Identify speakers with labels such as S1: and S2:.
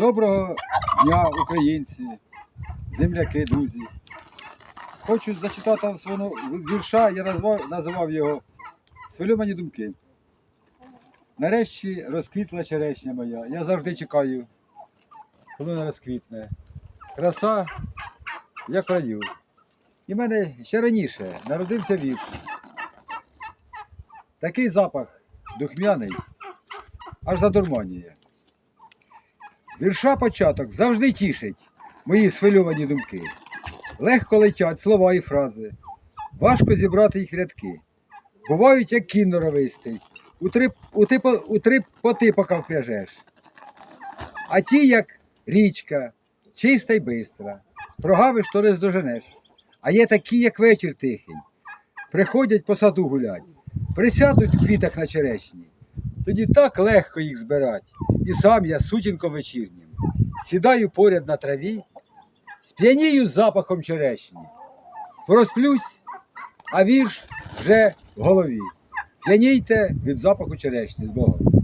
S1: Доброго дня, українці, земляки, друзі. Хочу зачитати вам свого вірша, я називав його Схвильовані думки. Нарешті розквітла черешня моя. Я завжди чекаю, коли вона розквітне. Краса, як в раю. І в мене ще раніше народився вік. Такий запах духмяний, аж задурманює. Вірша початок завжди тішить мої схвильовані думки. Легко летять слова і фрази, важко зібрати їх рядки. Бувають, як кін норовистий, у три, у, по- у три поти впряжеш. А ті, як річка, чиста й бистра, прогавиш, то не здоженеш. А є такі, як вечір тихий, приходять по саду гулять, присядуть в квітах на черешні. Тоді так легко їх збирать. І сам я сутінко вечірнім. Сідаю поряд на траві, сп'янію запахом черешні. Порозплюсь, а вірш вже в голові. П'янійте від запаху черешні з Богом.